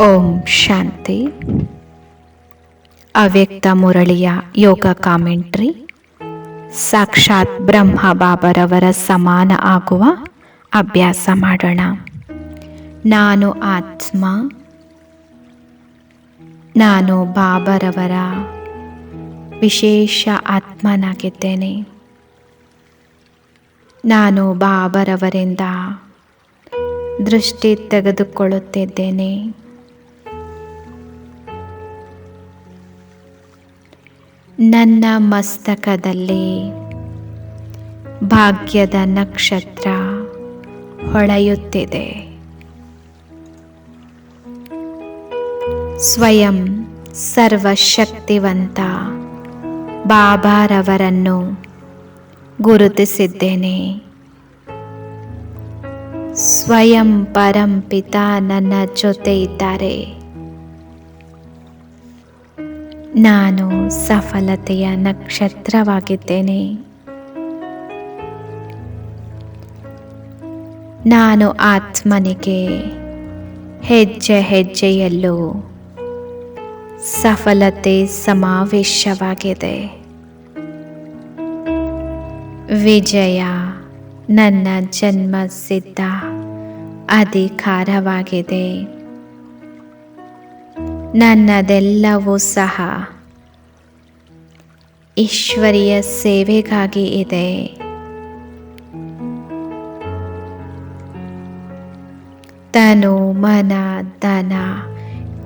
ಓಂ ಶಾಂತಿ. ಅವ್ಯಕ್ತ ಮುರಳಿಯ ಯೋಗ ಕಾಮೆಂಟ್ರಿ. ಸಾಕ್ಷಾತ್ ಬ್ರಹ್ಮ ಬಾಬರವರ ಸಮಾನ ಆಗುವ ಅಭ್ಯಾಸ ಮಾಡೋಣ. ನಾನು ಆತ್ಮ, ನಾನು ಬಾಬರವರ ವಿಶೇಷ ಆತ್ಮನಾಗಿದ್ದೇನೆ. ನಾನು ಬಾಬರವರಿಂದ ದೃಷ್ಟಿ ತೆಗೆದುಕೊಳ್ಳುತ್ತಿದ್ದೇನೆ. ನನ್ನ ಮಸ್ತಕದಲ್ಲಿ. ಭಾಗ್ಯದ ನಕ್ಷತ್ರ ಹೊಳೆಯುತ್ತಿದೆ. ಸ್ವಯಂ ಸರ್ವಶಕ್ತಿವಂತ ಬಾಬಾರವರನ್ನು ಗುರುತಿಸಿದ್ದೇನೆ. ಸ್ವಯಂ ಪರಂಪಿತ ನನ್ನ ಜೊತೆ ಇದ್ದಾರೆ. ನಾನು ಸಫಲತೆಯ ನಕ್ಷತ್ರವಾಗಿದ್ದೇನೆ. ನಾನು ಆತ್ಮನಿಗೆ ಹೆಜ್ಜೆ ಹೆಜ್ಜೆಯಲ್ಲೂ ಸಫಲತೆ ಸಮಾವೇಶವಾಗಿದೆ. ವಿಜಯ ನನ್ನ ಜನ್ಮ ಸಿದ್ಧ ಅಧಿಕಾರವಾಗಿದೆ. ನನ್ನದೆಲ್ಲವೂ ಸಹ. ಈಶ್ವರಿಯ ಸೇವೆಗಾಗಿ ಇದೆ. ತನು ಮನ, ಧನ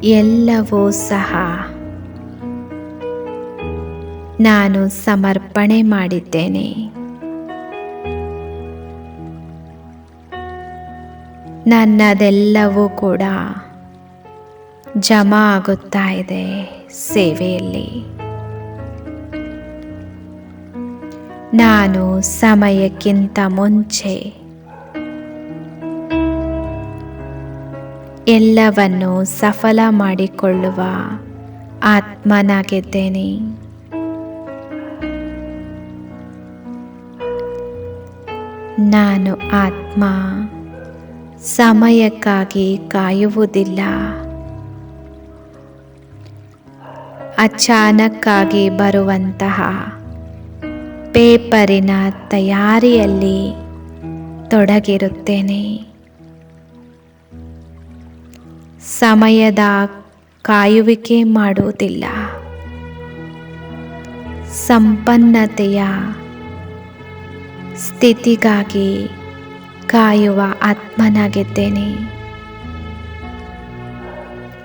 ಎಲ್ಲವೂ ಸಹ. ನಾನು ಸಮರ್ಪಣೆ ಮಾಡಿದ್ದೇನೆ. ನನ್ನದೆಲ್ಲವೂ ಕೂಡ. ಜಮಾ ಆಗುತ್ತಾ ಇದೆ ಸೇವೆಯಲ್ಲಿ. ನಾನು ಸಮಯಕ್ಕಿಂತ ಮುಂಚೆ ಎಲ್ಲವನ್ನು ಸಫಲ ಮಾಡಿಕೊಳ್ಳುವ ಆತ್ಮನಾಗಿದ್ದೇನೆ. ನಾನು ಆತ್ಮ ಸಮಯಕ್ಕಾಗಿ ಕಾಯುವುದಿಲ್ಲ. ಅಚಾನಕ್ಕಾಗಿ ಬರುವಂತಹ ಪೇಪರಿನ ತಯಾರಿಯಲ್ಲಿ ತೊಡಗಿರುತ್ತೇನೆ. ಸಮಯದ ಕಾಯುವಿಕೆ ಮಾಡುವುದಿಲ್ಲ. ಸಂಪನ್ನತೆಯ ಸ್ಥಿತಿಗಾಗಿ ಕಾಯುವ ಆತ್ಮನಾಗಿದ್ದೇನೆ.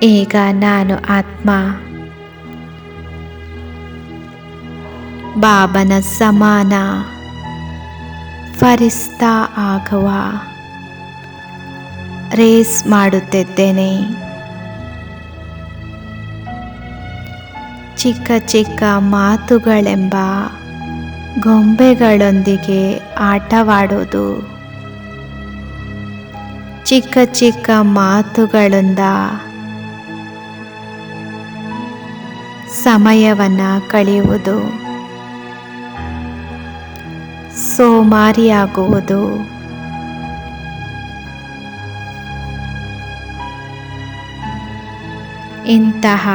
ಈಗ ನಾನು ಆತ್ಮ ಬಾಬನ ಸಮಾನ ಫರಿಸ್ತಾ ಆಗುವ. ರೇಸ್ ಮಾಡುತ್ತಿದ್ದೇನೆ. ಚಿಕ್ಕ ಚಿಕ್ಕ ಮಾತುಗಳೆಂಬ ಗೊಂಬೆಗಳೊಂದಿಗೆ ಆಟವಾಡೋದು ಚಿಕ್ಕ ಚಿಕ್ಕ ಮಾತುಗಳಿಂದ ಸಮಯವನ್ನು ಕಳೆಯುವುದು. ಸೋಮಾರಿಯಾಗುವುದು ಇಂತಹ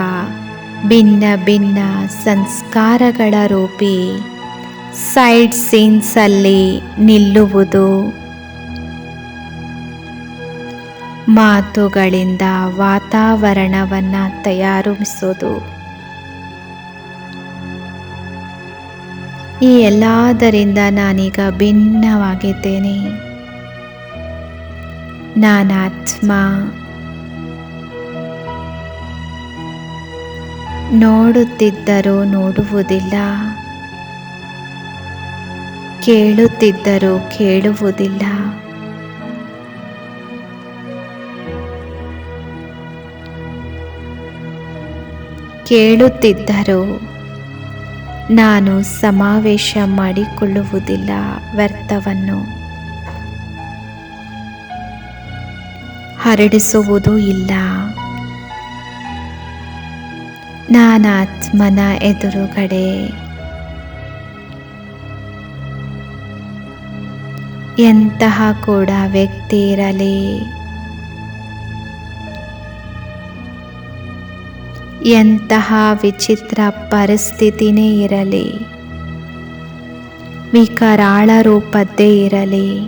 ಭಿನ್ನ ಭಿನ್ನ ಸಂಸ್ಕಾರಗಳ ರೂಪಿ ಸೈಡ್ ಸೀನ್ಸಲ್ಲಿ ನಿಲ್ಲುವುದು. ಮಾತುಗಳಿಂದ ವಾತಾವರಣವನ್ನು ತಯಾರಿಸೋದು ಈ ಎಲ್ಲದರಿಂದ ನಾನೀಗ ಭಿನ್ನವಾಗಿದ್ದೇನೆ. ನಾನಾತ್ಮ. ನೋಡುತ್ತಿದ್ದರೂ ನೋಡುವುದಿಲ್ಲ. ಕೇಳುತ್ತಿದ್ದರೂ ಕೇಳುವುದಿಲ್ಲ. ಕೇಳುತ್ತಿದ್ದರೂ ನಾನು ಸಮಾವೇಶ ಮಾಡಿಕೊಳ್ಳುವುದಿಲ್ಲ ವ್ಯರ್ಥವನ್ನು ಹರಡಿಸುವುದೂ ಇಲ್ಲ. ನಾನಾತ್ಮನ ಎದುರುಗಡೆ ಎಂತಹ ಕೂಡ ವ್ಯಕ್ತಿ ಇರಲಿ. ಎಂತಹ ವಿಚಿತ್ರ ಪರಿಸ್ಥಿತಿನೇ ಇರಲಿ. ವಿಕರಾಳ ರೂಪದ್ದೇ ಇರಲಿ.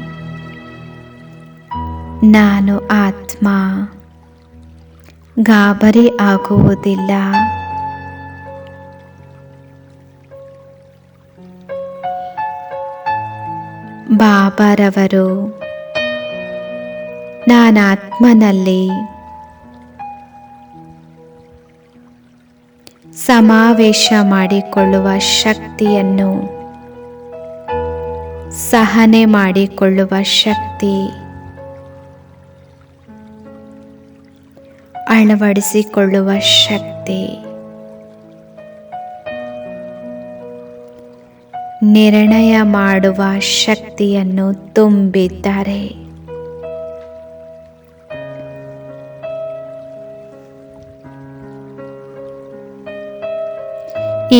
ನಾನು ಆತ್ಮ. ಗಾಬರಿ ಆಗುವುದಿಲ್ಲ. ಬಾಬಾರವರು ನಾನಾತ್ಮನಲ್ಲಿ ಸಮಾವೇಶ ಮಾಡಿಕೊಳ್ಳುವ ಶಕ್ತಿಯನ್ನು ಸಹನೆ ಮಾಡಿಕೊಳ್ಳುವ ಶಕ್ತಿ ಅಳವಡಿಸಿಕೊಳ್ಳುವ ಶಕ್ತಿ ನಿರ್ಣಯ ಮಾಡುವ ಶಕ್ತಿಯನ್ನು ತುಂಬಿದ್ದಾರೆ.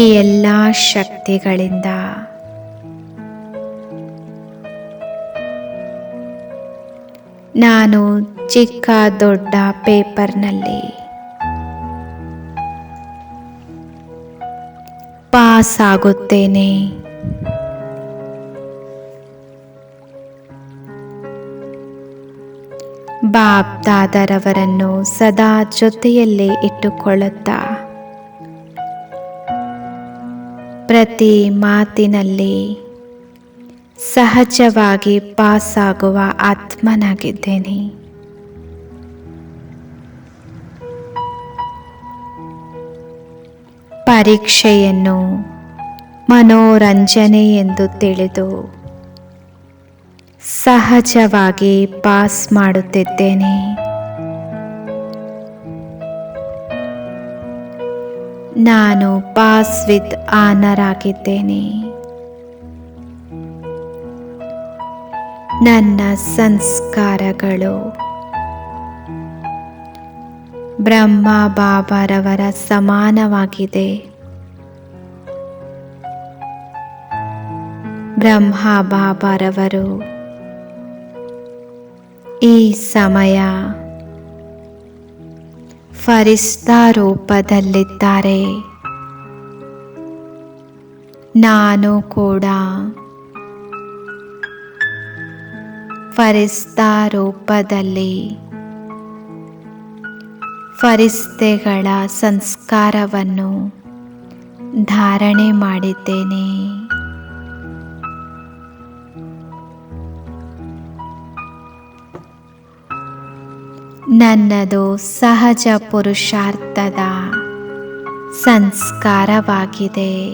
ಎಲ್ಲ ಶಕ್ತಿಗಳಿಂದ. ನಾನು ಚಿಕ್ಕ ದೊಡ್ಡ ಪೇಪರ್ನಲ್ಲಿ ಪಾಸ್ ಆಗುತ್ತೇನೆ ಬಾಬ್ ದಾದರವರನ್ನು ಸದಾ ಜೊತೆಯಲ್ಲೇ ಇಟ್ಟುಕೊಳ್ಳುತ್ತಾ ಪ್ರತಿ ಮಾತಿನಲ್ಲಿ ಸಹಜವಾಗಿ ಪಾಸಾಗುವ ಆತ್ಮನಾಗಿದ್ದೇನೆ. ಪರೀಕ್ಷೆಯನ್ನು ಮನೋರಂಜನೆ ಎಂದು ತಿಳಿದು ಸಹಜವಾಗಿ ಪಾಸ್ ಮಾಡುತ್ತಿದ್ದೇನೆ. ನಾನು ಪಾಸ್ ವಿತ್ ಆನರ್ ಆಗಿದ್ದೇನೆ ನನ್ನ ಸಂಸ್ಕಾರಗಳು. ಬ್ರಹ್ಮ ಬಾಬಾರವರ ಸಮಾನವಾಗಿದೆ. ಬ್ರಹ್ಮ ಬಾಬಾರವರು ಈ ಸಮಯ ಫರಿಸ್ತಾ ರೂಪದಲ್ಲಿದ್ದಾರೆ ನಾನು ಕೂಡ ಫರಿಸ್ತಾ ರೂಪದಲ್ಲಿ ಫರಿಸ್ತೆಗಳ ಸಂಸ್ಕಾರವನ್ನು ಧಾರಣೆ ಮಾಡಿದ್ದೇನೆ. ನನ್ನದು ಸಹಜ ಪುರುಷಾರ್ಥದ ಸಂಸ್ಕಾರವಾಗಿದೆ.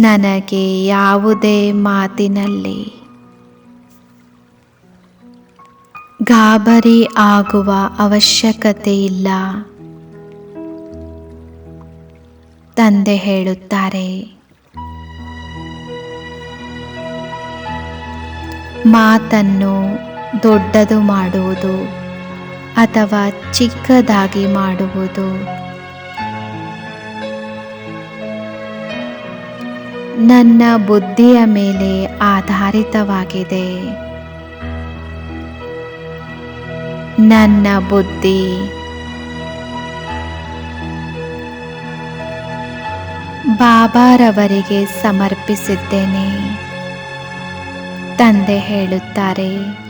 ನನಗೆ ಯಾವುದೇ ಮಾತಿನಲ್ಲಿ ಗಾಬರಿ ಆಗುವ ಅವಶ್ಯಕತೆ ಇಲ್ಲ. ತಂದೆ ಹೇಳುತ್ತಾರೆ ಮಾತನ್ನು ದೊಡ್ಡದು ಮಾಡುವುದು ಅಥವಾ ಚಿಕ್ಕದಾಗಿ ಮಾಡುವುದು. ನನ್ನ ಬುದ್ಧಿಯ ಮೇಲೆ ಆಧಾರಿತವಾಗಿದೆ. ನನ್ನ ಬುದ್ಧಿ ಬಾಬಾರವರಿಗೆ ಸಮರ್ಪಿಸಿದ್ದೇನೆ, ತಂದೆ ಹೇಳುತ್ತಾರೆ.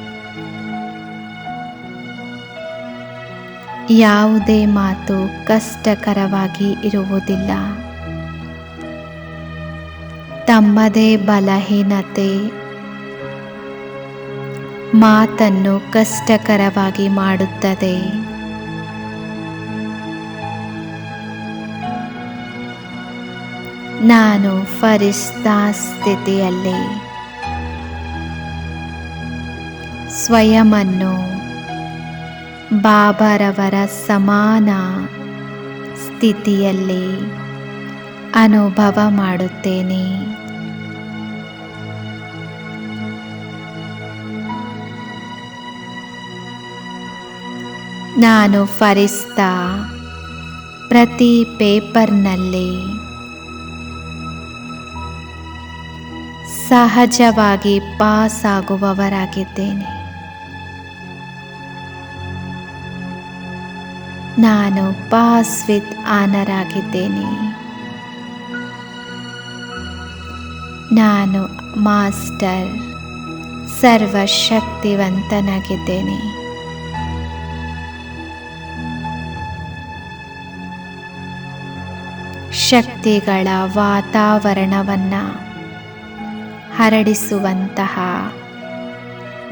ಯಾವುದೇ ಮಾತು ಕಷ್ಟಕರವಾಗಿ ಇರುವುದಿಲ್ಲ. ತಮ್ಮದೇ ಬಲಹೀನತೆ ಮಾತನ್ನು ಕಷ್ಟಕರವಾಗಿ ಮಾಡುತ್ತದೆ. ನಾನು ಫರಿಸ್ತಾ ಸ್ಥಿತಿಯಲ್ಲಿ ಸ್ವಯಮನ್ನು ಬಾಬರವರ ಸಮಾನ ಸ್ಥಿತಿಯಲ್ಲಿ ಅನುಭವ ಮಾಡುತ್ತೇನೆ. ನಾನು ಫರಿಸ್ತಾ ಪ್ರತಿ ಪೇಪರ್ನಲ್ಲಿ ಸಹಜವಾಗಿ ಪಾಸ್ ಆಗುವವರಾಗಿದ್ದೇನೆ ನಾನು ಪಾಸ್ ವಿತ್ ಆನರ್ ನಾನು ಮಾಸ್ಟರ್ ಸರ್ವಶಕ್ತಿವಂತನಾಗಿದ್ದೇನೆ. ಶಕ್ತಿಗಳ ವಾತಾವರಣವನ್ನು ಹರಡಿಸುವಂತಹ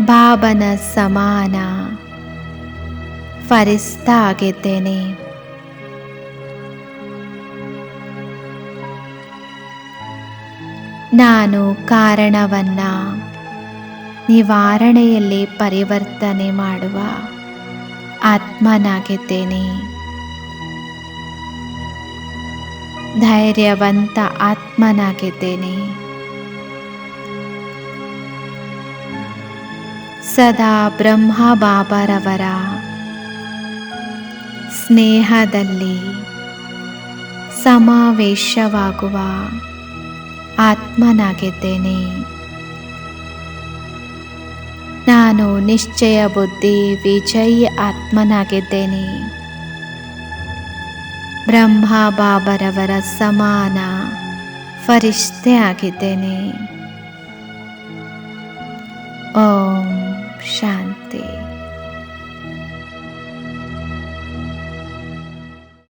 ಬಾಬನ ಸಮಾನ ಫರಿಸ್ತಾ ಆಗಿದ್ದೇನೆ. ನಾನು ಕಾರಣವನ್ನ ನಿವಾರಣೆಯಲ್ಲಿ ಪರಿವರ್ತನೆ ಮಾಡುವ ಆತ್ಮನಾಗಿದ್ದೇನೆ. ಧೈರ್ಯವಂತ ಆತ್ಮನಾಗಿದ್ದೇನೆ. ಸದಾ ಬ್ರಹ್ಮ ಬಾಬರವರ ಸ್ನೇಹದಲ್ಲಿ ಸಮಾವೇಶವಾಗುವ ಆತ್ಮನಾಗಿದ್ದೇನೆ. ನಾನು ನಿಶ್ಚಯ ಬುದ್ಧಿ ವಿಜಯಿ ಆತ್ಮನಾಗಿದ್ದೇನೆ. ಬ್ರಹ್ಮ ಬಾಬರವರ ಸಮಾನ ಫರಿಷ್ಠೆ ಆಗಿದ್ದೇನೆ. ಓಂ